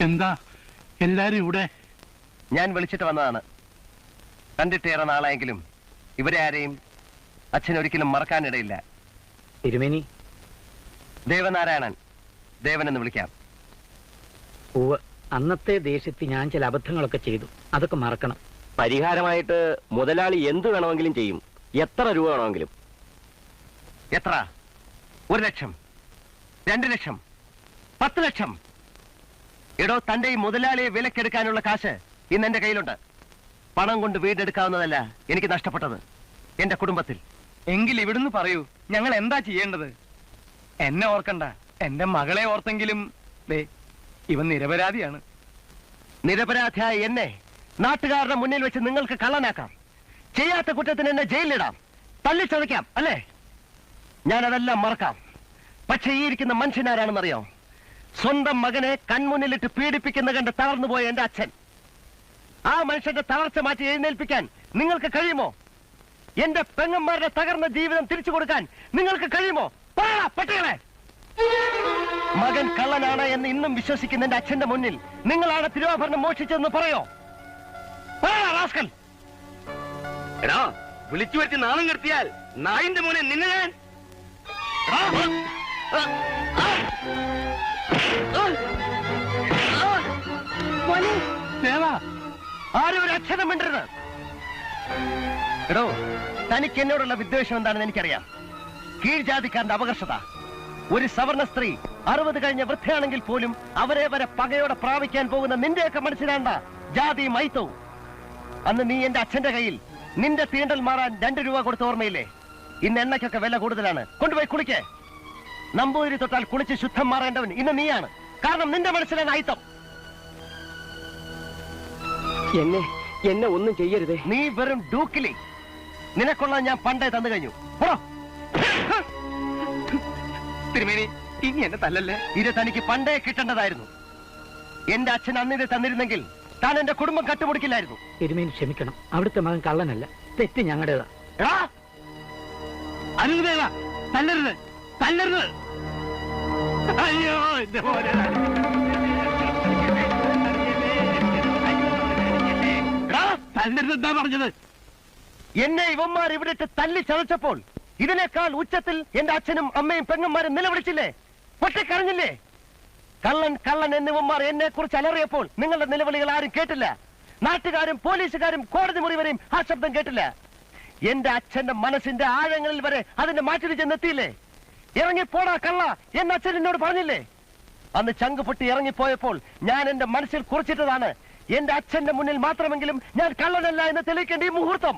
എന്താ എല്ലാരും ഇവിടെ? ഞാൻ വിളിച്ചിട്ട് വന്നതാണ്. കണ്ടിട്ടേറെ നാളായെങ്കിലും ഇവരെ ആരെയും അച്ഛൻ ഒരിക്കലും മറക്കാനിടയില്ല. തിരുമേനി. ദേവനാരായണൻ ദേവൻ എന്ന് വിളിക്കാം. ഉവ് അന്നത്തെ ദേശത്ത് ഞാൻ ചില അബദ്ധങ്ങളൊക്കെ ചെയ്തു. അതൊക്കെ മറക്കണം. പരിഹാരമായിട്ട് മുതലാളി എന്ത് വേണമെങ്കിലും ചെയ്യും. എത്ര രൂപ വേണമെങ്കിലും. എത്ര? ഒരു ലക്ഷം. രണ്ട് ലക്ഷം. പത്ത് ലക്ഷം. എടോ തന്റെ ഈ മുതലാളിയെ വിലക്കെടുക്കാനുള്ള കാശ് ഇന്ന് എന്റെ കയ്യിലുണ്ട്. പണം കൊണ്ട് വീടെടുക്കാവുന്നതല്ല എനിക്ക് നഷ്ടപ്പെട്ടത്. എന്റെ കുടുംബത്തിൽ. എങ്കിൽ ഇവിടുന്ന് പറയൂ ഞങ്ങൾ എന്താ ചെയ്യേണ്ടത്? എന്നെ ഓർക്കണ്ട. എന്റെ മകളെ ഓർത്തെങ്കിലും ദേ ഇവൻ നിരപരാധിയാണ്. നിരപരാധിയായ എന്നെ നാട്ടുകാരുടെ മുന്നിൽ വെച്ച് നിങ്ങൾക്ക് കള്ളനാക്കാം. ചെയ്യാത്ത കുറ്റത്തിന് എന്നെ ജയിലിലിടാം. തള്ളിച്ചതയ്ക്കാം അല്ലേ? ഞാനതെല്ലാം മറക്കാം. പക്ഷേ ഈ ഇരിക്കുന്ന മനുഷ്യനാരാണെന്നറിയോ? സ്വന്തം മകനെ കൺമുന്നിലിട്ട് പീഡിപ്പിക്കുന്ന കണ്ട് തളർന്നു പോയ എന്റെ അച്ഛൻ. ആ മനുഷ്യന്റെ തളർച്ച മാറ്റി എഴുന്നേൽപ്പിക്കാൻ നിങ്ങൾക്ക് കഴിയുമോ? എന്റെ പെങ്ങന്മാരുടെ തകർന്ന ജീവിതം തിരിച്ചു കൊടുക്കാൻ നിങ്ങൾക്ക് കഴിയുമോ? പട്ടികളെ! മകൻ കള്ളനാണ് എന്ന് ഇന്നും വിശ്വസിക്കുന്ന എന്റെ അച്ഛന്റെ മുന്നിൽ നിങ്ങളാണ് തിരുവാഭരണം മോഷിച്ചതെന്ന് പറയോ? വിളിച്ചു വരുത്തി നാണം കെടുത്തിയാൽ നായിന്റെ മോനെ നിന്നെ ഞാൻ എടോ തനിക്ക് എന്നോടുള്ള വിദ്വേഷം എന്താണെന്ന് എനിക്കറിയാം. കീഴ്ജാതിക്കാരന്റെ അപകർഷത ഒരു സവർണ സ്ത്രീ അറുപത് കഴിഞ്ഞ വൃദ്ധയാണെങ്കിൽ പോലും അവരെ വരെ പകയോടെ പ്രാപിക്കാൻ പോകുന്ന നിന്റെയൊക്കെ മനസ്സിലാണ്ട ജാതി മൈത്തവും. അന്ന് നീ എന്റെ അച്ഛന്റെ കയ്യിൽ നിന്റെ തീണ്ടൽ മാറാൻ രണ്ട് രൂപ കൊടുത്ത ഓർമ്മയില്ലേ? ഇന്ന് എണ്ണയ്ക്കൊക്കെ വില കൂടുതലാണ്. കൊണ്ടുപോയി കുളിക്കേ. നമ്പൂതിരി തൊട്ടാൽ കുളിച്ച് ശുദ്ധം മാറേണ്ടവൻ ഇന്ന് നീയാണ്. കാരണം നിന്റെ മനസ്സിലെ അയിത്തം എന്നെ എന്നെ ഒന്നും ചെയ്യരുതേ. നീ വെറും ഡൂക്കിലി. നിനക്കുള്ള ഞാൻ പണ്ടേ തന്നു കഴിഞ്ഞു. തിരുമേനി ഇനി എന്നെ തല്ലല്ലേ? ഇത് തനിക്ക് പണ്ടേ കിട്ടേണ്ടതായിരുന്നു. എന്റെ അച്ഛൻ അന്ന് ഇത് തന്നിരുന്നെങ്കിൽ താൻ എന്റെ കുടുംബം കട്ടുപിടിക്കില്ലായിരുന്നു. തിരുമേനി ക്ഷമിക്കണം. അവിടുത്തെ മകൻ കള്ളനല്ല. തെറ്റ് ഞങ്ങളുടേതാ. തല്ലരുത്. തല്ലരുത്. അയ്യോ എന്റെ പോലെ തല്ലരുത് എന്താ പറഞ്ഞത്? എന്നെ ഇവന്മാർ ഇവിടെ തല്ലി ചതച്ചപ്പോൾ ഇതിനേക്കാൾ ഉച്ചത്തിൽ എന്റെ അച്ഛനും അമ്മയും പെങ്ങന്മാരും നിലവിളിച്ചില്ലേ? പൊട്ടിക്കറിഞ്ഞില്ലേ കള്ളൻ കള്ളൻ എന്നിവന്മാർ എന്നെ കുറിച്ച് അലറിയപ്പോൾ നിങ്ങളുടെ നിലവിളികൾ ആരും കേട്ടില്ല. നാട്ടുകാരും പോലീസുകാരും കോടതി മുറി വരെയും ആ ശബ്ദം കേട്ടില്ല. എന്റെ അച്ഛന്റെ മനസ്സിന്റെ ആഴങ്ങളിൽ വരെ അതിന്റെ മാറ്റിൽ ചെന്നെത്തിയില്ലേ? ഇറങ്ങിപ്പോടാ കള്ള. എന്ന അച്ഛൻ എന്നോട് പറഞ്ഞില്ലേ? അന്ന് ചങ്ക് പൊട്ടി ഇറങ്ങിപ്പോയപ്പോൾ ഞാൻ എന്റെ മനസ്സിൽ കുറിച്ചിട്ടതാണ്. എന്റെ അച്ഛന്റെ മുന്നിൽ മാത്രമെങ്കിലും ഞാൻ കള്ളനല്ല എന്ന് തെളിയിക്കേണ്ട ഈ മുഹൂർത്തം.